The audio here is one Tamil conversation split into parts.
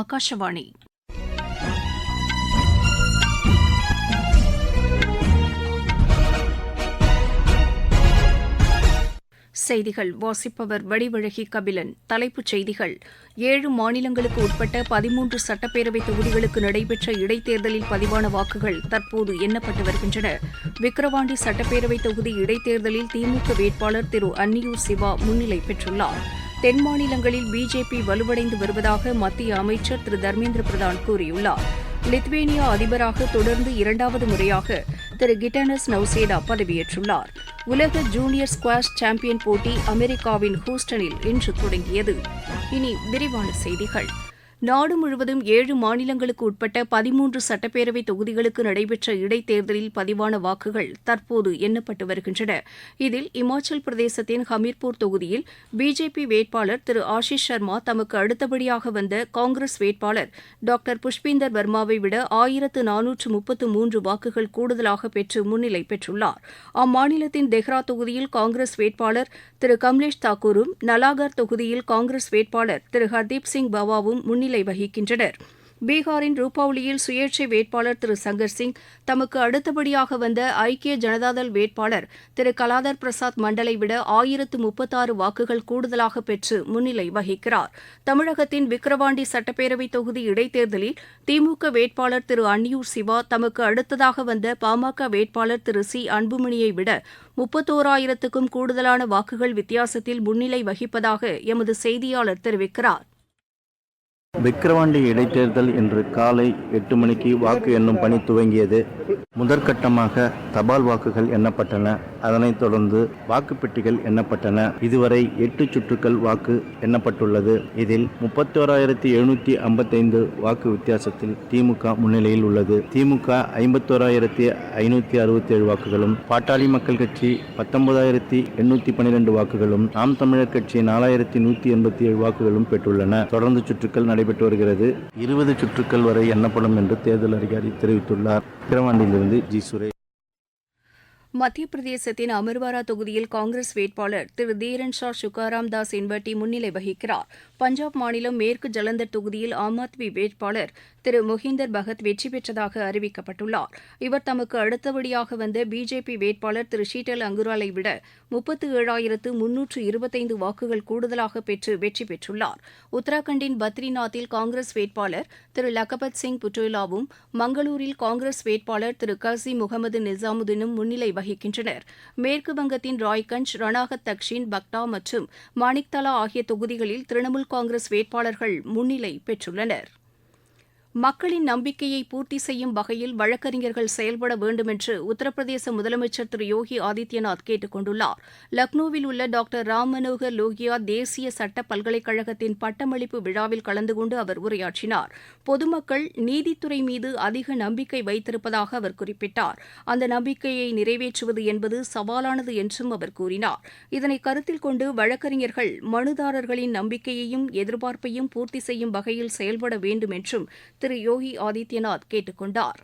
ஆகாஷவாணி செய்திகள். வாசிப்பவர் வடிவழகி கபிலன். தலைப்புச் செய்திகள். ஏழு மாநிலங்களுக்கு உட்பட்ட பதிமூன்று சட்டப்பேரவை தொகுதிகளுக்கு நடைபெற்ற இடைத்தேர்தலில் பதிவான வாக்குகள் தற்போது எண்ணப்பட்டு வருகின்றன. விக்கிரவாண்டி சட்டப்பேரவை தொகுதி இடைத்தேர்தலில் திமுக வேட்பாளர் திரு அன்னியூர் சிவா முன்னிலை பெற்றுள்ளார். தென் மாநிலங்களில் பிஜேபி வலுவடைந்து வருவதாக மத்திய அமைச்சர் திரு தர்மேந்திர பிரதான் கூறியுள்ளார். லித்வேனியா அதிபராக தொடர்ந்து இரண்டாவது முறையாக திரு கிட்டனஸ் நௌசேடா பதவியேற்றுள்ளார். உலக ஜூனியர் ஸ்குவாஷ் சாம்பியன் போட்டி அமெரிக்காவின் ஹூஸ்டனில் இன்று தொடங்கியது. இனி விரிவான செய்திகள். நாடு முழுவதும் ஏழு மாநிலங்களுக்கு உட்பட்ட பதிமூன்று சட்டப்பேரவை தொகுதிகளுக்கு நடைபெற்ற இடைத்தேர்தலில் பதிவான வாக்குகள் தற்போது எண்ணப்பட்டு வருகின்றன. இதில் இமாச்சல் பிரதேசத்தின் ஹமீர்பூர் தொகுதியில் பிஜேபி வேட்பாளர் திரு ஆஷிஷ் சர்மா தமக்கு அடுத்தபடியாக வந்த காங்கிரஸ் வேட்பாளர் டாக்டர் புஷ்பீந்தர் வர்மாவை விட ஆயிரத்து நானூற்று முப்பத்து மூன்று வாக்குகள் கூடுதலாக பெற்று முன்னிலை பெற்றுள்ளார். அம்மாநிலத்தின் தெஹ்ரா தொகுதியில் காங்கிரஸ் வேட்பாளர் திரு கம்லேஷ் தாக்கூரும் நலாகர் தொகுதியில் காங்கிரஸ் வேட்பாளர் திரு ஹர்தீப் சிங் பவாவும் முன்னிலை வகிக்கின்றனர். பீகாரின் ரூபவுலியில் சுயேட்சை வேட்பாளர் திரு சங்கர் சிங் தமக்கு அடுத்தபடியாக வந்த ஐக்கிய ஜனதாதள் வேட்பாளர் திரு கலாதர் பிரசாத் மண்டலை விட ஆயிரத்து முப்பத்தாறு வாக்குகள் கூடுதலாக பெற்று முன்னிலை வகிக்கிறார். தமிழகத்தின் விக்கிரவாண்டி சட்டப்பேரவை தொகுதி இடைத்தேர்தலில் திமுக வேட்பாளர் திரு அன்னியூர் சிவா தமக்கு அடுத்ததாக வந்த பாமக வேட்பாளர் திரு சி அன்புமணியை விட முப்பத்தோராயிரத்துக்கும் கூடுதலான வாக்குகள் வித்தியாசத்தில் முன்னிலை வகிப்பதாக எமது செய்தியாளர் தெரிவிக்கிறார். விக்கிரவாண்டி இடைத்தேர்தல் இன்று காலை எட்டு மணிக்கு வாக்கு எண்ணும் பணி துவங்கியது. முதற்கட்டமாக தபால் வாக்குகள் எண்ணப்பட்டன. அதனைத் தொடர்ந்து வாக்குப்பெட்டிகள் எண்ணப்பட்டன. இதுவரை எட்டு சுற்றுக்கள் வாக்கு எண்ணப்பட்டுள்ளது. இதில் முப்பத்தோராயிரத்தி எழுநூத்தி ஐம்பத்தைந்து வாக்கு வித்தியாசத்தில் திமுக முன்னிலையில் உள்ளது. திமுக ஐம்பத்தோராயிரத்தி ஐநூத்தி அறுபத்தி ஏழு வாக்குகளும் பாட்டாளி மக்கள் கட்சி பத்தொன்பதாயிரத்தி எண்ணூத்தி பன்னிரண்டு வாக்குகளும் நாம் தமிழர் கட்சி நாலாயிரத்தி நூத்தி எண்பத்தி ஏழு வாக்குகளும் பெற்றுள்ளன. தொடர்ந்து சுற்றுக்கள் நடைபெற்று வருகிறது. இருபது சுற்றுக்கள் வரை எண்ணப்படும் என்று தேர்தல் அதிகாரி தெரிவித்துள்ளார். இருந்து ஜி சுரேஷ். மத்திய பிரதேசத்தின் அமர்வாரா தொகுதியில் காங்கிரஸ் வேட்பாளர் திரு தீரன் ஷா சுகாராம் தாஸ் இன்பட்டி முன்னிலை வகிக்கிறார். பஞ்சாப் மாநிலம் மேற்கு ஜலந்தர் தொகுதியில் ஆம் ஆத்மி வேட்பாளர் திரு மொஹிந்தர் பகத் வெற்றி பெற்றதாக அறிவிக்கப்பட்டுள்ளார். இவர் தமக்கு அடுத்தபடியாக வந்த பிஜேபி வேட்பாளர் திரு ஷீட்டல் அங்குராலை விட முப்பத்து ஏழாயிரத்து முன்னூற்று இருபத்தைந்து வாக்குகள் கூடுதலாக பெற்று வெற்றி பெற்றுள்ளார். உத்தராகண்டின் பத்ரிநாத்தில் காங்கிரஸ் வேட்பாளர் திரு லகபத் சிங் புட்டோலாவும் மங்களூரில் காங்கிரஸ் வேட்பாளர் திரு கசி முகமது நிசாமுதீனும் முன்னிலை வகிக்கின்றனர். மேற்கு வங்கத்தின் ராய்கஞ்ச் ரணாகத் தக்ஷின் பக்டா மற்றும் மாணிக்தலா ஆகிய தொகுதிகளில் திரிணாமுல் காங்கிரஸ் வேட்பாளர்கள் முன்னிலை பெற்றுள்ளனர். மக்களின் நம்பிக்கையை பூர்த்தி செய்யும் வகையில் வழக்கறிஞர்கள் செயல்பட வேண்டும் என்று உத்தரப்பிரதேச முதலமைச்சர் திரு யோகி ஆதித்யநாத் கேட்டுக் கொண்டுள்ளார். லக்னோவில் உள்ள டாக்டர் ராம் மனோகர் லோகியா தேசிய சட்ட பல்கலைக்கழகத்தின் பட்டமளிப்பு விழாவில் கலந்து கொண்டு அவர் உரையாற்றினார். பொதுமக்கள் நீதித்துறை மீது அதிக நம்பிக்கை வைத்திருப்பதாக அவர் குறிப்பிட்டார். அந்த நம்பிக்கையை நிறைவேற்றுவது என்பது சவாலானது என்றும் அவர் கூறினார். இதனை கருத்தில் கொண்டு வழக்கறிஞர்கள் மனுதாரர்களின் நம்பிக்கையையும் எதிர்பார்ப்பையும் பூர்த்தி செய்யும் வகையில் செயல்பட வேண்டும் என்றும் திரு யோகி ஆதித்யநாத் கேட்டுக் கொண்டார்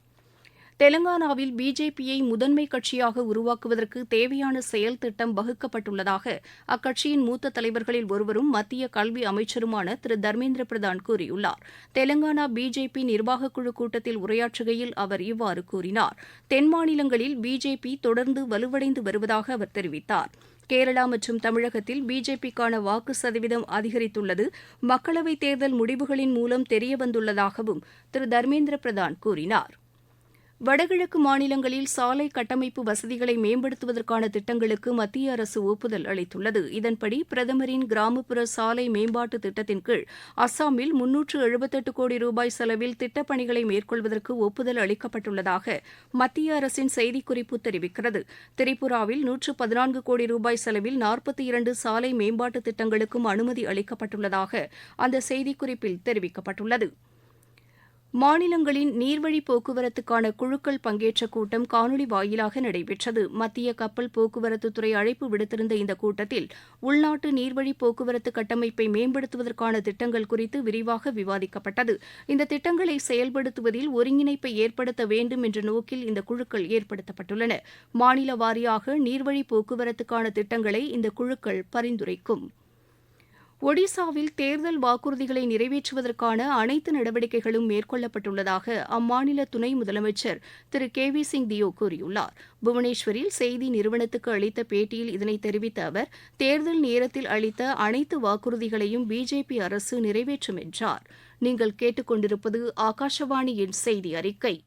தெலங்கானாவில் பிஜேபியை முதன்மை கட்சியாக உருவாக்குவதற்கு தேவையான செயல் திட்டம் வகுக்கப்பட்டுள்ளதாக அக்கட்சியின் மூத்த தலைவர்களில் ஒருவரும் மத்திய கல்வி அமைச்சருமான திரு தர்மேந்திர பிரதான் கூறியுள்ளார். தெலங்கானா பிஜேபி நிர்வாகக்குழு கூட்டத்தில் உரையாற்றுகையில் அவர் இவ்வாறு கூறினார். தென் மாநிலங்களில் பிஜேபி தொடர்ந்து வலுவடைந்து வருவதாக அவர் தெரிவித்தார். கேரளா மற்றும் தமிழகத்தில் பிஜேபிக்கான வாக்கு சதவீதம் அதிகரித்துள்ளது. மக்களவைத் தேர்தல் முடிவுகளின் மூலம் தெரியவந்துள்ளதாகவும் திரு. தர்மேந்திர பிரதான் கூறினார். வடகிழக்கு மாநிலங்களில் சாலை கட்டமைப்பு வசதிகளை மேம்படுத்துவதற்கான திட்டங்களுக்கு மத்திய அரசு ஒப்புதல் அளித்துள்ளது. இதன்படி பிரதமரின் கிராமப்புற சாலை மேம்பாட்டு திட்டத்தின் கீழ் அஸ்ஸாமில் முன்னூற்று எழுபத்தெட்டு கோடி ரூபாய் செலவில் திட்டப்பணிகளை மேற்கொள்வதற்கு ஒப்புதல் அளிக்கப்பட்டுள்ளதாக மத்திய அரசின் செய்திக்குறிப்பு தெரிவிக்கிறது. திரிபுராவில் நூற்று பதினான்கு கோடி ரூபாய் செலவில் நாற்பத்தி இரண்டு சாலை மேம்பாட்டு திட்டங்களுக்கும் அனுமதி அளிக்கப்பட்டுள்ளதாக அந்த செய்திக்குறிப்பில் தெரிவிக்கப்பட்டுள்ளது. மாநிலங்களின் நீர்வழி போக்குவரத்துக்கான குழுக்கள் பங்கேற்ற கூட்டம் காணொலி வாயிலாக நடைபெற்றது. மத்திய கப்பல் போக்குவரத்துத்துறை அழைப்பு விடுத்திருந்த இந்த கூட்டத்தில் உள்நாட்டு நீர்வழி போக்குவரத்து கட்டமைப்பை மேம்படுத்துவதற்கான திட்டங்கள் குறித்து விரிவாக விவாதிக்கப்பட்டது. இந்த திட்டங்களை செயல்படுத்துவதில் ஒருங்கிணைப்பை ஏற்படுத்த வேண்டும் என்ற நோக்கில் இந்த குழுக்கள் ஏற்படுத்தப்பட்டுள்ளன. மாநில வாரியாக நீர்வழி போக்குவரத்துக்கான திட்டங்களை இந்த குழுக்கள் பரிந்துரைக்கும். ஒடிசாவில் தேர்தல் வாக்குறுதிகளை நிறைவேற்றுவதற்கான அனைத்து நடவடிக்கைகளும் மேற்கொள்ளப்பட்டுள்ளதாக அம்மாநில துணை முதலமைச்சர் திரு. கே. வி. சிங் தியோ கூறியுள்ளார். புவனேஸ்வரில் செய்தி நிறுவனத்துக்கு அளித்த பேட்டியில் இதனை தெரிவித்த அவர் தேர்தல் நேரத்தில் அளித்த அனைத்து வாக்குறுதிகளையும் பிஜேபி அரசு நிறைவேற்றும் என்றார். நீங்கள் கேட்டுக்கொண்டிருப்பது ஆகாஷவாணியின் செய்தி அறிக்கை.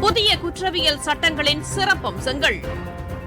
புதிய குற்றவியல் சட்டங்களின் சிறப்பம்சங்கள்.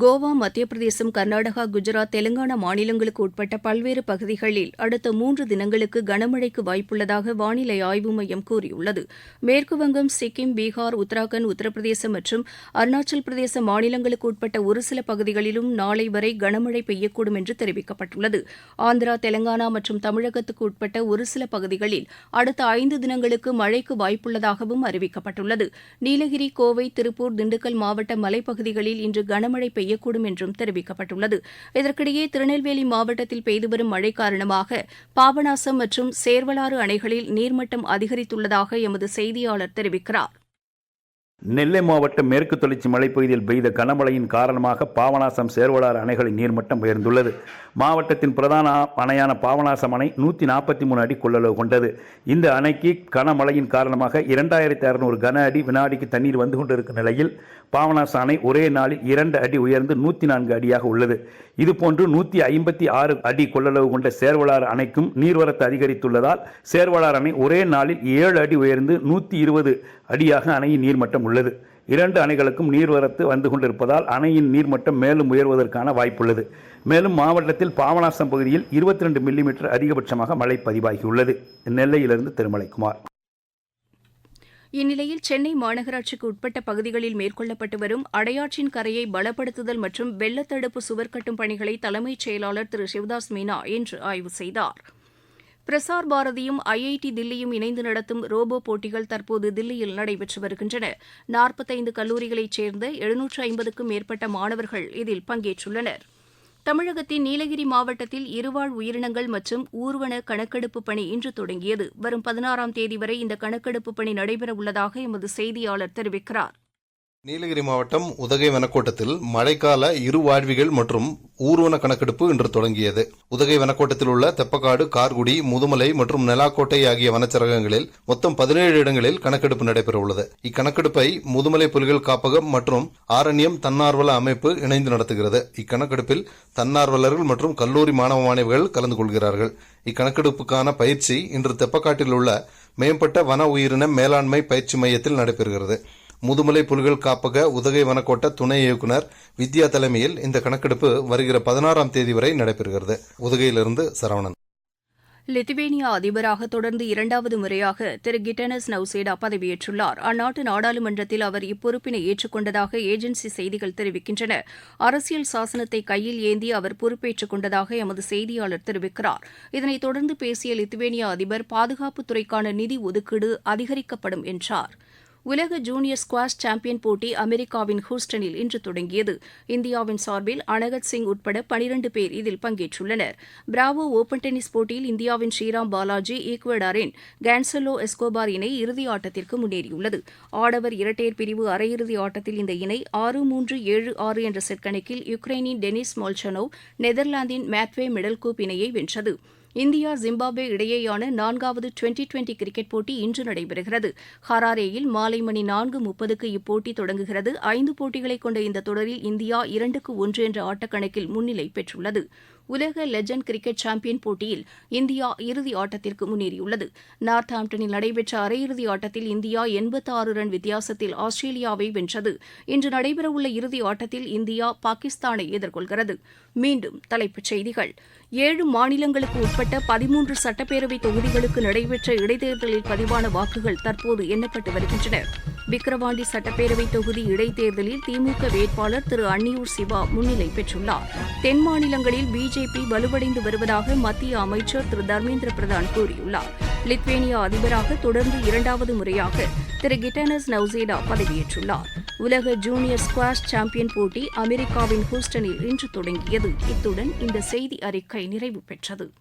கோவா மத்திய பிரதேசம் கர்நாடகா குஜராத் தெலங்கானா மாநிலங்களுக்கு உட்பட்ட பல்வேறு பகுதிகளில் அடுத்த மூன்று தினங்களுக்கு கனமழைக்கு வாய்ப்புள்ளதாக வானிலை ஆய்வு மையம் கூறியுள்ளது. மேற்குவங்கம் சிக்கிம் பீகார் உத்தராகண்ட் உத்தரப்பிரதேசம் மற்றும் அருணாச்சல் பிரதேச மாநிலங்களுக்கு உட்பட்ட ஒரு சில பகுதிகளிலும் நாளை வரை கனமழை பெய்யக்கூடும் என்று தெரிவிக்கப்பட்டுள்ளது. ஆந்திரா தெலங்கானா மற்றும் தமிழகத்துக்கு உட்பட்ட ஒரு சில பகுதிகளில் அடுத்த ஐந்து தினங்களுக்கு மழைக்கு வாய்ப்புள்ளதாகவும் அறிவிக்கப்பட்டுள்ளது. நீலகிரி கோவை திருப்பூர் திண்டுக்கல் மாவட்ட மலைப்பகுதிகளில் இன்று கனமழை பெய்யக்கூடும் என்றும் தெரிவிக்கப்பட்டுள்ளது. இதற்கிடையே திருநெல்வேலி மாவட்டத்தில் பெய்து வரும் மழை காரணமாக பாபநாசம் மற்றும் சேர்வலாறு அணைகளில் நீர்மட்டம் அதிகரித்துள்ளதாக எமது செய்தியாளர் தெரிவிக்கிறார். நெல்லை மாவட்டம் மேற்கு தொடர்ச்சி மலைப்பகுதியில் பெய்த கனமழையின் காரணமாக பாவனாசம் சேர்வலாறு அணைகளின் நீர்மட்டம் உயர்ந்துள்ளது. மாவட்டத்தின் பிரதான அணையான பாவனாசம் அணை நூற்றி நாற்பத்தி மூணு அடி கொள்ளளவு கொண்டது. இந்த அணைக்கு கனமழையின் காரணமாக இரண்டாயிரத்தி அறுநூறு கன அடி வினாடிக்கு தண்ணீர் வந்து கொண்டிருக்கும் நிலையில் பாவனாசம் அணை ஒரே நாளில் இரண்டு அடி உயர்ந்து நூற்றி நான்கு அடியாக உள்ளது. இதுபோன்று நூற்றி ஐம்பத்தி ஆறு அடி கொள்ளளவு கொண்ட சேர்வலாறு அணைக்கும் நீர்வரத்து அதிகரித்துள்ளதால் சேர்வலாறு அணை ஒரே நாளில் ஏழு அடி உயர்ந்து நூற்றி இருபது அடியாக அணையின் நீர்மட்டம் உள்ளது. இரண்டு அணைகளுக்கும் நீர்வரத்து வந்து கொண்டிருப்பதால் அணையின் நீர்மட்டம் மேலும் உயர்வதற்கான வாய்ப்புள்ளது. மேலும் மாவட்டத்தில் பாபநாசம் பகுதியில் இருபத்தி ரெண்டு மில்லிமீட்டர் அதிகபட்சமாக மழை பதிவாகியுள்ளது. நெல்லையிலிருந்து திருமலைக்குமார். இந்நிலையில் சென்னை மாநகராட்சிக்கு உட்பட்ட பகுதிகளில் மேற்கொள்ளப்பட்டு வரும் அடையாற்றின் கரையை பலப்படுத்துதல் மற்றும் வெள்ளத்தடுப்பு சுவர் கட்டும் பணிகளை தலைமைச் செயலாளர் திரு. சிவதாஸ் மீனா இன்று ஆய்வு செய்தார். பிரசார் பாரதியும் ஐஐடி தில்லியும் இணைந்து நடத்தும் ரோபோ போட்டிகள் தற்போது தில்லியில் நடைபெற்று வருகின்றன. நாற்பத்தைந்து கல்லூரிகளைச் சேர்ந்த எழுநூற்று ஐம்பதுக்கும் மேற்பட்ட மாணவர்கள் இதில் பங்கேற்றுள்ளனர். தமிழகத்தின் நீலகிரி மாவட்டத்தில் இருவாழ் உயிரினங்கள் மற்றும் ஊர்வன கணக்கெடுப்பு பணி இன்று தொடங்கியது. வரும் பதினாறாம் தேதி வரை இந்த கணக்கெடுப்பு பணி நடைபெறவுள்ளதாக எமது செய்தியாளர் தெரிவிக்கிறார். நீலகிரி மாவட்டம் உதகை வனக்கோட்டத்தில் மழைக்கால இரு வாழ்விகள் மற்றும் ஊர்வன கணக்கெடுப்பு இன்று தொடங்கியது. உதகை வனக்கோட்டத்தில் உள்ள தெப்பக்காடு கார்குடி முதுமலை மற்றும் நெலாக்கோட்டை ஆகிய வனச்சரகங்களில் மொத்தம் பதினேழு இடங்களில் கணக்கெடுப்பு நடைபெறவுள்ளது. இக்கணக்கெடுப்பை முதுமலை புலிகள் காப்பகம் மற்றும் ஆரண்யம் தன்னார்வல அமைப்பு இணைந்து நடத்துகிறது. இக்கணக்கெடுப்பில் தன்னார்வலர்கள் மற்றும் கல்லூரி மாணவ மாணவிகள் கலந்து கொள்கிறார்கள். இக்கணக்கெடுப்புக்கான பயிற்சி இன்று தெப்பக்காட்டில் உள்ள மேம்பட்ட வன உயிரின மேலாண்மை பயிற்சி மையத்தில் நடைபெறுகிறது. முதுமலை புலிகள் காப்பக உதகை வனக்கோட்ட துணை இயக்குனர் வித்யா தலைமையில் இந்த கணக்கெடுப்பு வருகிற பதினாறாம் தேதி வரை நடைபெறுகிறது. உதகையிலிருந்து சரவணன். லித்துவேனியா அதிபராக தொடர்ந்து இரண்டாவது முறையாக திரு கிட்டனஸ் நவுசேடா பதவியேற்றுள்ளார். அந்நாட்டு நாடாளுமன்றத்தில் அவர் இப்பொறுப்பினை ஏற்றுக்கொண்டதாக ஏஜென்சி செய்திகள் தெரிவிக்கின்றன. அரசியல் சாசனத்தை கையில் ஏந்தி அவர் பொறுப்பேற்றுக் கொண்டதாக எமது செய்தியாளர் தெரிவிக்கிறார். இதனைத் தொடர்ந்து பேசிய லித்துவேனியா அதிபர் பாதுகாப்புத்துறைக்கான நிதி ஒதுக்கீடு அதிகரிக்கப்படும் என்றார். உலக ஜூனியர் ஸ்குவாஷ் சாம்பியன் போட்டி அமெரிக்காவின் ஹூஸ்டனில் இன்று தொடங்கியது. இந்தியாவின் சார்பில் அனகத் சிங் உட்பட பனிரண்டு பேர் இதில் பங்கேற்றுள்ளனர். பிராவோ ஓபன் டென்னிஸ் போட்டியில் இந்தியாவின் ஸ்ரீராம் பாலாஜி ஈக்வடாரின் கேன்சலோ எஸ்கோபார் இணை இறுதி ஆட்டத்திற்கு முன்னேறியுள்ளது. ஆடவர் இரட்டையர் பிரிவு அரையிறுதி ஆட்டத்தில் இந்த இணை ஆறு மூன்று ஏழு ஆறு என்ற செட் கணக்கில் யுக்ரைனின் டெனிஸ் மால்ச்சனோவ் நெதர்லாந்தின் மேத்வே மெடல்கூப் இணையை வென்றது. இந்தியா ஜிம்பாப்வே இடையேயான நான்காவது டுவெண்டி டுவெண்டி கிரிக்கெட் போட்டி இன்று நடைபெறுகிறது. ஹராரேயில் மாலை மணி நான்கு முப்பதுக்கு இப்போட்டி தொடங்குகிறது. ஐந்து போட்டிகளை கொண்ட இந்த தொடரில் இந்தியா இரண்டுக்கு ஒன்று என்ற ஆட்டக்கணக்கில் முன்னிலை பெற்றுள்ளது. உலக லெஜண்ட் கிரிக்கெட் சாம்பியன் போட்டியில் இந்தியா இறுதி ஆட்டத்திற்கு முன்னேறியுள்ளது. நார்த் ஆம்டனில் நடைபெற்ற அரையிறுதி ஆட்டத்தில் இந்தியா எண்பத்தாறு ரன் வித்தியாசத்தில் ஆஸ்திரேலியாவை வென்றது. இன்று நடைபெறவுள்ள இறுதி ஆட்டத்தில் இந்தியா பாகிஸ்தானை எதிர்கொள்கிறது. மீண்டும் தலைப்புச் செய்திகள். ஏழு மாநிலங்களுக்கு உட்பட்ட பதிமூன்று சட்டப்பேரவை தொகுதிகளுக்கு நடைபெற்ற இடைத்தேர்தலில் பதிவான வாக்குகள் தற்போது எண்ணப்பட்டு வருகின்றன. விக்கிரவாண்டி சட்டப்பேரவை தொகுதி இடைத்தேர்தலில் திமுக வேட்பாளர் திரு அன்னியூர் சிவா முன்னிலை பெற்றுள்ளார். தென் மாநிலங்களில் பிஜேபி வலுவடைந்து வருவதாக மத்திய அமைச்சர் திரு தர்மேந்திர பிரதான் கூறியுள்ளார். லித்வேனியா அதிபராக தொடர்ந்து இரண்டாவது முறையாக திரு கிட்டனஸ் நவ்சேடா பதவியேற்றுள்ளார். உலக ஜூனியர் ஸ்குவாஷ் சாம்பியன் போட்டி அமெரிக்காவின் ஹூஸ்டனில் இன்று தொடங்கியது. இத்துடன் இந்த செய்தி அறிக்கை நிறைவு பெற்றது.